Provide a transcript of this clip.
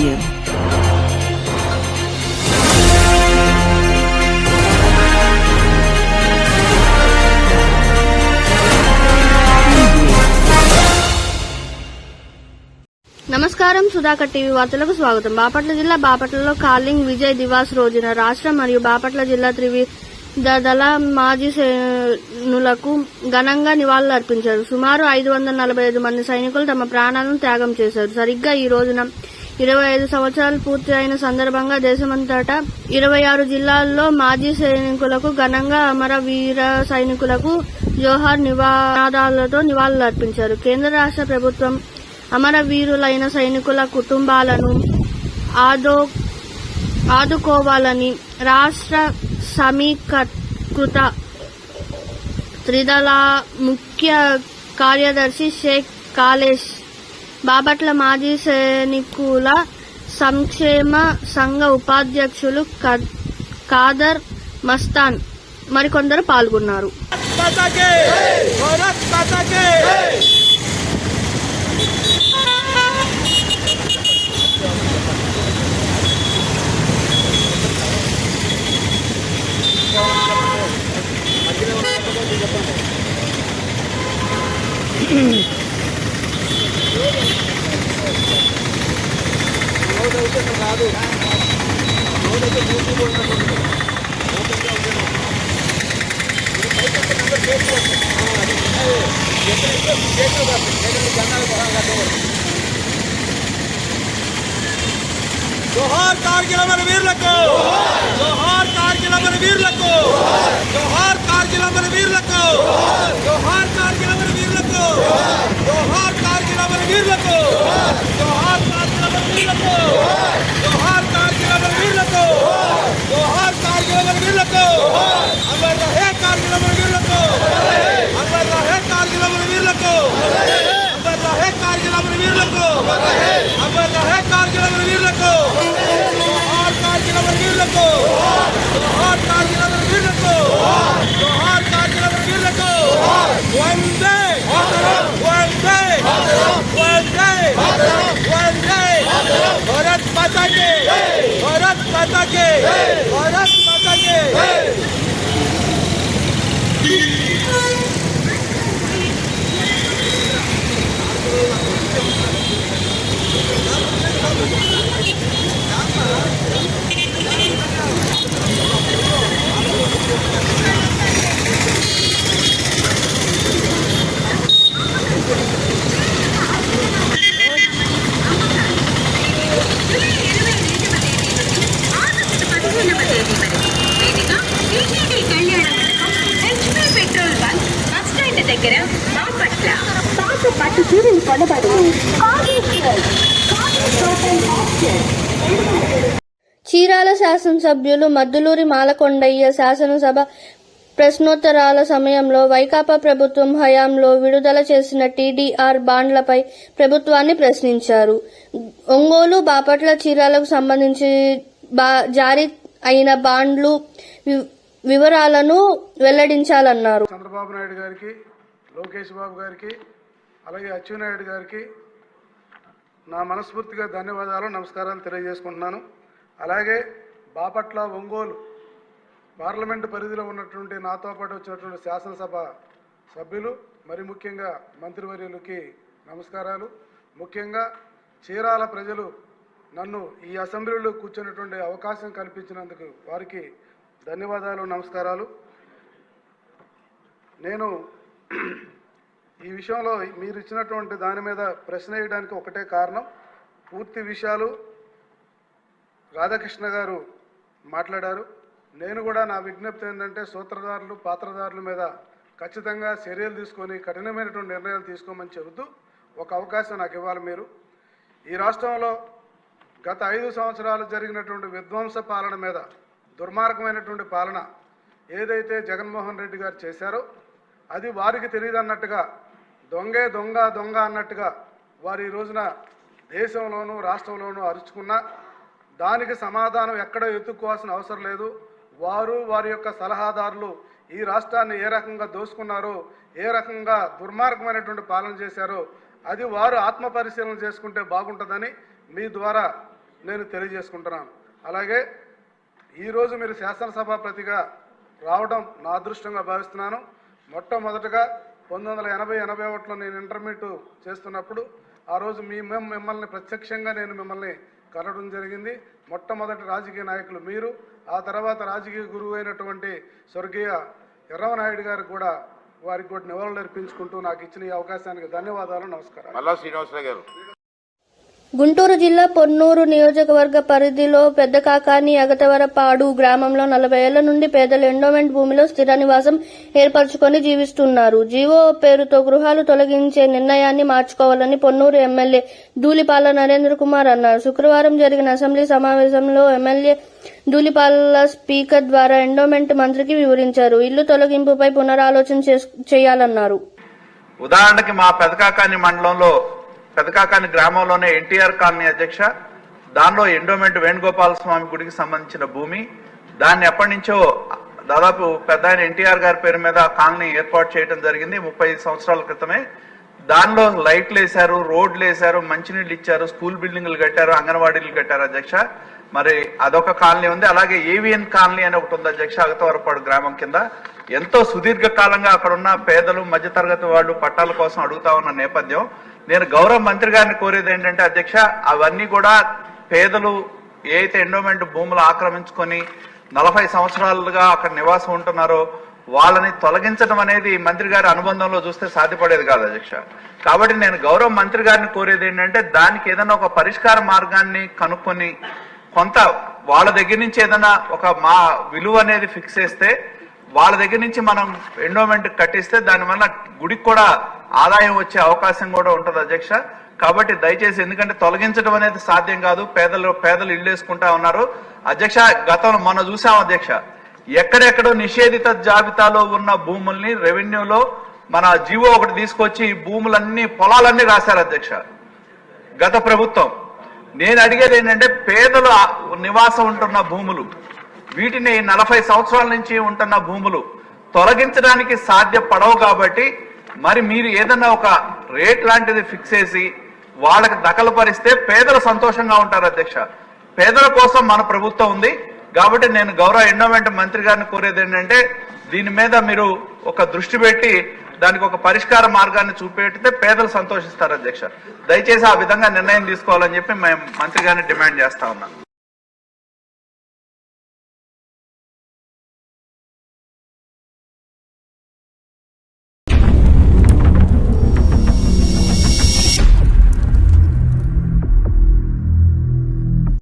Media. నమస్కారం Sudhakar TV వార్తలకు స్వాగతం. బాపట్ల జిల్లా బాపట్లలో కాలింగ్ విజయ్ దివాస్ రోజున రాష్ట్ర మరియు బాపట్ల జిల్లా త్రివిధ దళ మాజీ సైనులకు ఘనంగా నివాళులు అర్పించారు. సుమారు ఐదు వందల నలభై ఐదు మంది సైనికులు తమ ప్రాణాలను త్యాగం చేశారు. సరిగ్గా ఈ రోజున ఇరవై ఐదు సంవత్సరాలు పూర్తి అయిన సందర్భంగా దేశమంతటా ఇరవై ఆరు జిల్లాల్లో మాజీ సైనికులకు ఘనంగా అమరవీర సైనికులకు జోహార్ నివాదాలతో నివాళులు అర్పించారు కేంద్ర రాష్ట్ర ప్రభుత్వం అమరవీరులైన సైనికుల కుటుంబాలను ఆదో ఆదుకోవాలని రాష్ట్ర సమీకృత త్రిదళ ముఖ్య కార్యదర్శి షేక్ కాలేష్ బాపట్ల మాజీ సైనికుల సంక్షేమ సంఘ ఉపాధ్యక్షులు కాదర్ మస్తాన్ మరికొందరు పాల్గొన్నారు. ఉద్దేశం కాదు రోజైతే డ్యూటీ పోయినట్టు ఓపెన్గా ఉండడం జోహార్ కార్గిల్ మన వీరులకు జోహార్ కార్గిల్ మన వీరులకు జోహార్ కార్గిల్ మన వీరులకు జోహార్ కార్గిల్ మన వీరులకు జోహార్ కార్గిల్ మన వీరులకు జోహార్ Thank you. చీరాల శాసనసభ్యులు మద్దులూరి మాలకొండయ్య శాసనసభ ప్రశ్నోత్తరాల సమయంలో వైకాపా ప్రభుత్వం హయాంలో విడుదల చేసిన టీడీఆర్ బాండ్లపై ప్రభుత్వాన్ని ప్రశ్నించారు. ఒంగోలు బాపట్ల చీరాలకు సంబంధించి బా- జారీ అయిన బాండ్లు వి- వివరాలను వెల్లడించాలన్నారు. చంద్రబాబు నాయుడు గారికి లోకేష్ బాబు గారికి అలాగే అచ్చెన్నాయుడు గారికి నా మనస్ఫూర్తిగా ధన్యవాదాలు నమస్కారాలు తెలియజేసుకుంటున్నాను. అలాగే బాపట్ల ఒంగోలు పార్లమెంటు పరిధిలో ఉన్నటువంటి నాతో పాటు వచ్చినటువంటి శాసనసభ సభ్యులు మరి ముఖ్యంగా మంత్రివర్యులకి నమస్కారాలు. ముఖ్యంగా చీరాల ప్రజలు నన్ను ఈ అసెంబ్లీలో కూర్చున్నటువంటి అవకాశం కల్పించినందుకు వారికి ధన్యవాదాలు నమస్కారాలు. నేను ఈ విషయంలో మీరు ఇచ్చినటువంటి దాని మీద ప్రశ్న వేయడానికి ఒకటే కారణం. పూర్తి విషయాలు రాధాకృష్ణ గారు మాట్లాడారు. నేను కూడా నా విజ్ఞప్తి ఏంటంటే సూత్రధారులు పాత్రధారుల మీద ఖచ్చితంగా చర్యలు తీసుకొని కఠినమైనటువంటి నిర్ణయాలు తీసుకోమని చెబుతూ ఒక అవకాశం నాకు ఇవ్వాలి మీరు. ఈ రాష్ట్రంలో గత ఐదు సంవత్సరాలు జరిగినటువంటి విధ్వంస పాలన మీద దుర్మార్గమైనటువంటి పాలన ఏదైతే జగన్మోహన్ రెడ్డి గారు చేశారో అది వారికి తెలియదన్నట్టుగా దొంగే దొంగ దొంగ అన్నట్టుగా వారు ఈ రోజున దేశంలోనూ రాష్ట్రంలోనూ అరుచుకున్నా దానికి సమాధానం ఎక్కడ వెతుక్కోవాల్సిన అవసరం లేదు. వారు వారి యొక్క సలహాదారులు ఈ రాష్ట్రాన్ని ఏ రకంగా దోసుకున్నారో ఏ రకంగా దుర్మార్గమైనటువంటి పాలన చేశారో అది వారు ఆత్మ పరిశీలన చేసుకుంటే బాగుంటుందని మీ ద్వారా నేను తెలియజేసుకుంటున్నాను. అలాగే ఈరోజు మీరు శాసనసభాపతిగా రావడం నా అదృష్టంగా భావిస్తున్నాను. మొట్టమొదటగా పంతొమ్మిది వందల ఎనభై ఎనభై ఒకటిలో నేను ఇంటర్మీడియట్ చేస్తున్నప్పుడు ఆ రోజు మీ మిమ్మల్ని ప్రత్యక్షంగా నేను మిమ్మల్ని కలడం జరిగింది. మొట్టమొదటి రాజకీయ నాయకులు మీరు ఆ తర్వాత రాజకీయ గురువు అయినటువంటి స్వర్గీయ ఎర్రవనాయుడు గారు కూడా వారికి కూడా నివాళులు అర్పించుకుంటూ నాకు ఇచ్చిన ఈ అవకాశానికి ధన్యవాదాలు నమస్కారం మల్లా శ్రీనివాసరావు గారు. గుంటూరు జిల్లా పొన్నూరు నియోజకవర్గ పరిధిలో పెద్ద కాకాని అగతవరపాడు గ్రామంలో నలభై ఏళ్ళ నుండి పేదలు ఎండోమెంట్ భూమిలో స్థిర నివాసం ఏర్పరచుకొని జీవిస్తున్నారు. జీవో పేరుతో గృహాలు తొలగించే నిర్ణయాన్ని మార్చుకోవాలని పొన్నూరు ఎమ్మెల్యే ధూళిపాల నరేంద్ర కుమార్ అన్నారు. శుక్రవారం జరిగిన అసెంబ్లీ సమావేశంలో ఎమ్మెల్యే ధూళిపాల స్పీకర్ ద్వారా ఎండోమెంట్ మంత్రికి వివరించారు. ఇల్లు తొలగింపుపై పునరాలోచన చేయాలన్నారు. ఉదాహరణకి మా పెదకాకాని మండలంలో పెదకాకాని గ్రామంలోనే ఎన్టీఆర్ కాలనీ అధ్యక్ష దానిలో ఎండోమెంట్ వేణుగోపాల స్వామి గుడికి సంబంధించిన భూమి. దాన్ని ఎప్పటి నుంచో దాదాపు పెద్ద ఆయన ఎన్టీఆర్ గారి పేరు మీద ఆ కాలనీ ఏర్పాటు చేయడం జరిగింది ముప్పై సంవత్సరాల క్రితమే. దానిలో లైట్లు వేశారు రోడ్లు వేశారు మంచినీళ్ళు ఇచ్చారు స్కూల్ బిల్డింగ్లు కట్టారు అంగన్వాడీలు కట్టారు అధ్యక్ష. మరి అదొక కాలనీ ఉంది. అలాగే ఏవిఎన్ కాలనీ అని ఒకటి ఉంది అధ్యక్ష అగతవరపాడు గ్రామం కింద. ఎంతో సుదీర్ఘ కాలంగా అక్కడ ఉన్న పేదలు మధ్యతరగతి వాళ్ళు పట్టాల కోసం అడుగుతా ఉన్న నేపథ్యం. నేను గౌరవ మంత్రి గారిని కోరేది ఏంటంటే అధ్యక్ష అవన్నీ కూడా పేదలు ఏ అయితే ఎండోమెంట్ భూములు ఆక్రమించుకొని నలభై సంవత్సరాలుగా అక్కడ నివాసం ఉంటున్నారో వాళ్ళని తొలగించడం అనేది మంత్రి గారి అనుబంధంలో చూస్తే సాధ్యపడేది కాదు అధ్యక్ష. కాబట్టి నేను గౌరవ మంత్రి గారిని కోరేది ఏంటంటే దానికి ఏదైనా ఒక పరిష్కార మార్గాన్ని కనుక్కొని కొంత వాళ్ళ దగ్గర నుంచి ఏదైనా ఒక మా విలువ అనేది ఫిక్స్ చేస్తే వాళ్ళ దగ్గర నుంచి మనం ఎండోమెంట్ కట్టిస్తే దానివల్ల గుడికి కూడా ఆదాయం వచ్చే అవకాశం కూడా ఉంటుంది అధ్యక్ష. కాబట్టి దయచేసి ఎందుకంటే తొలగించడం అనేది సాధ్యం కాదు. పేదలు పేదలు ఇల్లు వేసుకుంటా ఉన్నారు. అధ్యక్ష గతంలో మొన్న చూసాం అధ్యక్ష. ఎక్కడెక్కడో నిషేధిత జాబితాలో ఉన్న భూముల్ని రెవెన్యూలో మన జీవో ఒకటి తీసుకొచ్చి ఈ భూములన్నీ పొలాలన్నీ రాశారు అధ్యక్ష. గత ప్రభుత్వం. నేను అడిగేది ఏంటంటే పేదలు నివాసం ఉంటున్న భూములు వీటిని నలభై సంవత్సరాల నుంచి ఉంటున్న భూములు తొలగించడానికి సాధ్యపడవు కాబట్టి మరి మీరు ఏదన్నా ఒక రేట్ లాంటిది ఫిక్స్ చేసి వాళ్ళకి దఖలుపరిస్తే పేదలు సంతోషంగా ఉంటారు అధ్యక్ష. పేదల కోసం మన ప్రభుత్వం ఉంది. కాబట్టి నేను గౌరవ ఎండోమెంట్ మంత్రి గారిని కోరేది ఏంటంటే దీని మీద మీరు ఒక దృష్టి పెట్టి దానికి ఒక పరిష్కార మార్గాన్ని చూపెడితే పేదలు సంతోషిస్తారు అధ్యక్ష. దయచేసి ఆ విధంగా నిర్ణయం తీసుకోవాలని చెప్పి మేము మంత్రి గారిని డిమాండ్ చేస్తా ఉన్నాం.